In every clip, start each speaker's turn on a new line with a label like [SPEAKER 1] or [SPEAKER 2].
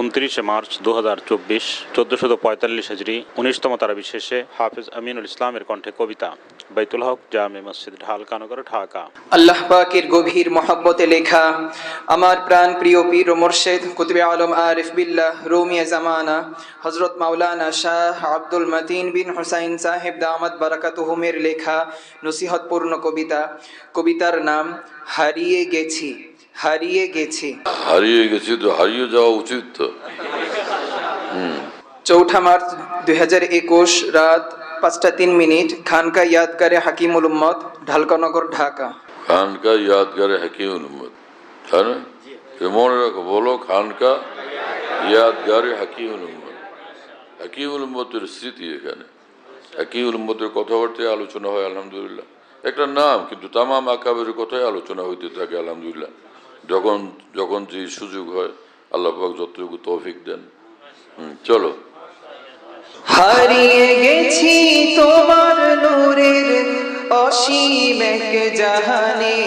[SPEAKER 1] উনত্রিশে মার্চ দু হাজার চব্বিশ চোদ্দশত পঁয়তাল্লিশ হাজরি, উনিশতম তারা বিশেষে হাফিজ আমিনুল ইসলামের কণ্ঠে কবিতা, বাইতুল হক জামে মসজিদ ঢালকানগর ঢাকা।
[SPEAKER 2] আল্লাহ পাকের গভীর মহব্বতে লেখা, আমার প্রাণ প্রিয় পীর মোর্শেদ কুতুবে আলম আরিফ বিল্লাহ রুমিয়া জামানা হজরত মাওলানা শাহ আব্দুল মতিন বিন হুসাইন সাহেব দামাত বারাকাতুহুমের লেখা নসিহতপূর্ণ কবিতা। কবিতার নাম, হারিয়ে গেছি। হারিয়ে গেছি।
[SPEAKER 3] হারিয়ে গেছি তো হারিয়ে যাওয়া উচিত তো।
[SPEAKER 2] চৌঠা মার্চ দুই হাজার একুশ রাত পাঁচটা তিন মিনিট খানকা ইয়াদগারে হাকিমুল উম্মত ঢালকানগর ঢাকা।
[SPEAKER 3] খানকা ইয়াদগারে হাকিমুল উম্মদ তাই না মনে রাখো বলো খানকা ইয়াদগারে হাকিমুল উম্মদ হাকিমুল উম্মতের স্মৃতি এখানে। হাকিমুল উম্মতের কথাবার্তায় আলোচনা হয় আলহামদুলিল্লাহ। একটা নাম কিন্তু তামাম আকাবের কথাই আলোচনা হইতে থাকে আলহামদুলিল্লাহ। যখন যখন যে সুযোগ হয়, আল্লাহ যতটুকু তৌফিক দেন। চলো।
[SPEAKER 2] হারিয়ে গেছি তোমার নূরের অসীম এক জাহানে।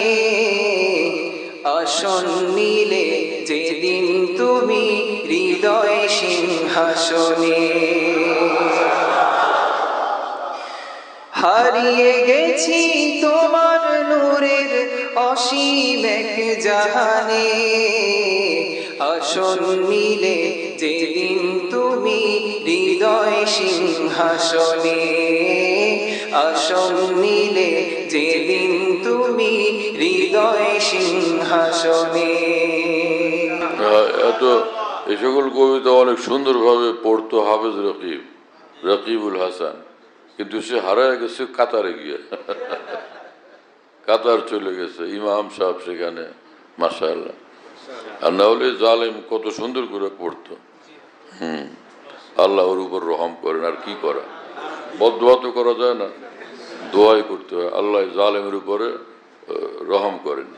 [SPEAKER 2] আসন নিলে যেদিন তুমি হৃদয় সিংহাসনে। হারিয়ে গেছি তোমার নূরের অসীম এক জাহানে। আসন মিলে যেদিন তুমি হৃদয় সিংহাসনে। আসন মিলে যেদিন তুমি হৃদয় সিংহাসনে।
[SPEAKER 3] আহ, এত এই সকল কবিতা অনেক সুন্দরভাবে পড়তো হাফেজ রকিব রকিবুল হাসান। কিন্তু সে হারায় গেছে, কাতারে গিয়ে। কাতার চলে গেছে, ইমাম সাহেব সেখানে, মাশাআল্লাহ। আর না হলে জালেম কত সুন্দর করে পড়তো। হুম আল্লাহ ওর উপর রহম করেন, আর কি করা? বদোয়া তো করা যায় না। দোয়াই করতে হয়, আল্লাহ জালেমের উপরে রহম করেন।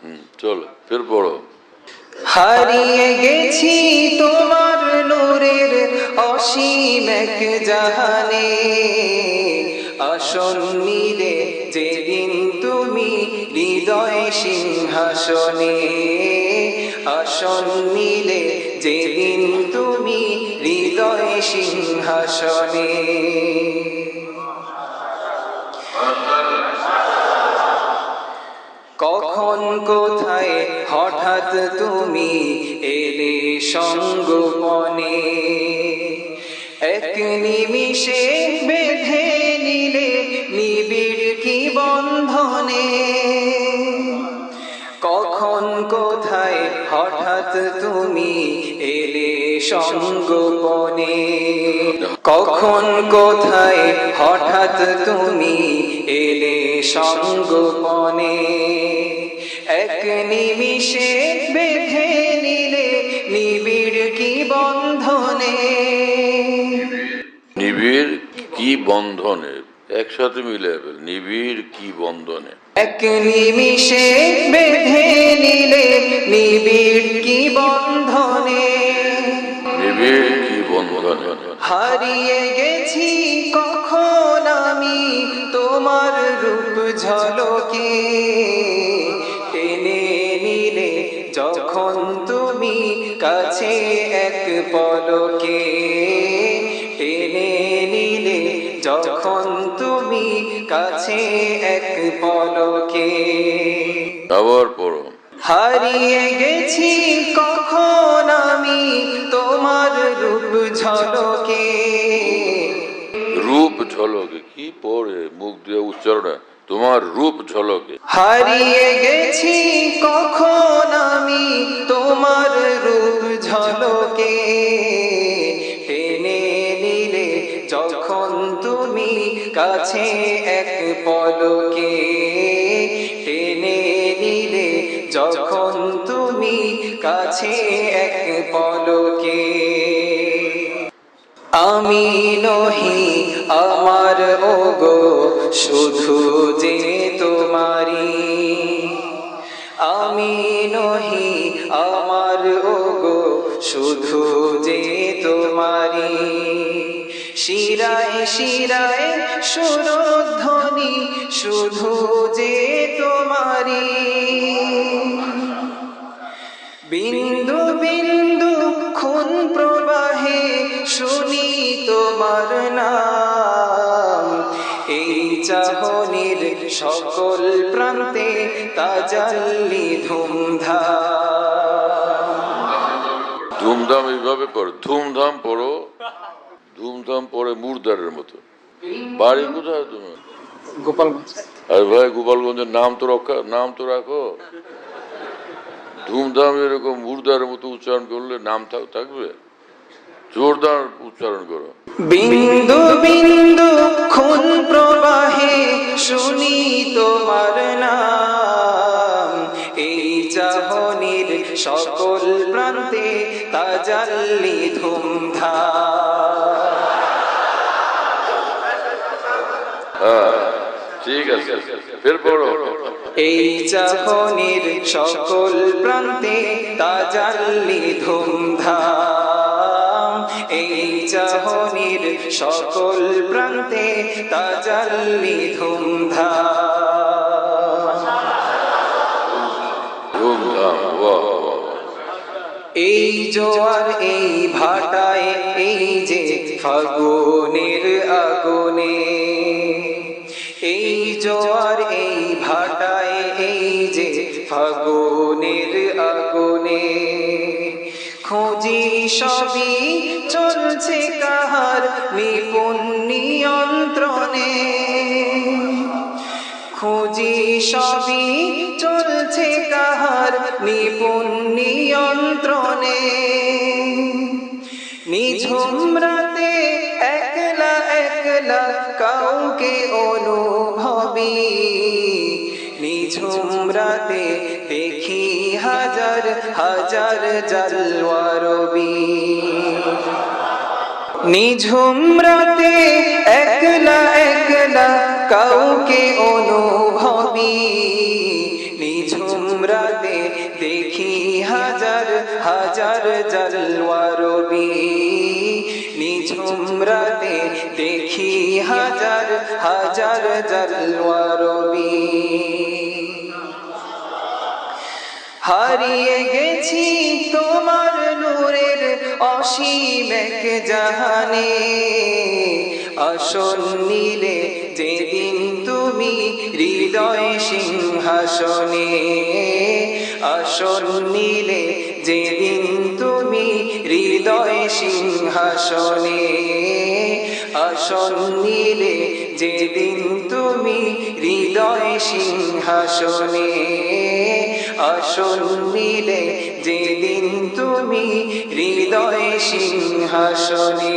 [SPEAKER 3] হুম, চল, ফের পড়ো।
[SPEAKER 2] হারিয়ে গেছি তোমার এক জাহানে আসন নিলে যেদিন তুমি হৃদয় সিংহাসনে আসন নিলে যেদিন তুমি হৃদয় সিংহাসনে কখন কোথায় হঠাৎ তুমি এলে সঙ্গপনে? নিমিষে বেঁধে নিলে নিবিড় কি বন্ধনে? কখন, কোথায়, হঠাৎ তুমি এলে সঙ্গপনে? কখন, কোথায়, হঠাৎ তুমি এলে সঙ্গপনে? এক নিমিষে বেঁধে নিলে নিবিড় কি বন্ধনে?
[SPEAKER 3] নিবিড় কি বন্ধনে? একসাথে মিলে নিবিড় কি বন্ধনে?
[SPEAKER 2] এক নিমিষে বেঁধে নিলে নিবিড় কি বন্ধনে?
[SPEAKER 3] নিবিড় কি বন্ধনে?
[SPEAKER 2] হারিয়ে গেছি কখন আমি? তোমার রূপ ঝলকে টেনে নিলে যখন তুমি কাছে এক পলকে যখন তুমি কাছে এক পলকে
[SPEAKER 3] আবার পড়ো
[SPEAKER 2] হারিয়ে গেছি কখন আমি তোমার রূপ ঝলকে?
[SPEAKER 3] রূপ ঝলকে কি পড়ে মুখ দিয়ে উচ্চারণ? তোমার রূপ ঝলকে।
[SPEAKER 2] হারিয়ে গেছি কখন আমি তোমার রূপ ঝলকে? কাছে এক পলকে টেনে নিলে যখন তুমি কাছে এক পলকে। আমি নহি আমার, ওগো, শুধু যে তোমারি। আমি নহি আমার, ওগো, শুধু যে তোমারি। শিরায় শিরায় সুরধ্বনি শুধু যে তোমারি বিন্দু বিন্দু খুন প্রবাহে শুনি তোমার নাম। এই চাহনির সকল প্রান্তে তাজাল্লি ধুমধা
[SPEAKER 3] ধুমধাম এইভাবে করো, ধুমধাম পড়ো। ধুমধাম পরে মুরদারের মতো। বাড়ি কোথায় তুমি
[SPEAKER 2] গোপালগঞ্জ।
[SPEAKER 3] আরে ভাই গোপালগঞ্জের নাম তো রক্ষা নাম তো রাখো। ধুমধাম এরকম মুরদারের মতো উচ্চারণ করলে নাম থাকবে? জোরদার উচ্চারণ করো।
[SPEAKER 2] বিন্দু
[SPEAKER 3] ঠিক আছে ফের পড়ো।
[SPEAKER 2] এই চাহনির সকল প্রান্তে তাজাল্লি ধুমধাম। এই চাহনির সকল প্রান্তে তাজাল্লি
[SPEAKER 3] বাহ।
[SPEAKER 2] এই জোয়ার এই ভাটায় এই যে ফাগুনের আগুনে এই জোয়ার এই ভাটায় এই যে ফাগুনের আগুনে। খুঁজি সবই চলছে কাহার নিপুণ নিয়ন্ত্রণে। খুঁজি সবই চলছে কাহার নিপুণ নিয়ন্ত্রণে। নিঝুম রাতে একলা একলা কাউকে অনুভবী। নিঝুম রাতে দেখি হাজার হাজার জালওয়ারবি। নিঝুম রাতে একলা একলা কাউকে অনুভবী। নিঝুম রাতে দেখি হাজার হাজার জলওয়ারবি। নিঝুম রাতে দেখি হাজার হাজার জলবি হারিয়ে গেছি তোমার নূরের অসীম জাহানে। আসন নিলে যেদিন তুমি হৃদয় সিংহাসনে আসন নিলে যেদিন তুমি হৃদয় সিংহাসনে আসন নিলে যেদিন তুমি হৃদয় সিংহাসনে আসন নিলে যেদিন তুমি হৃদয় সিংহাসনে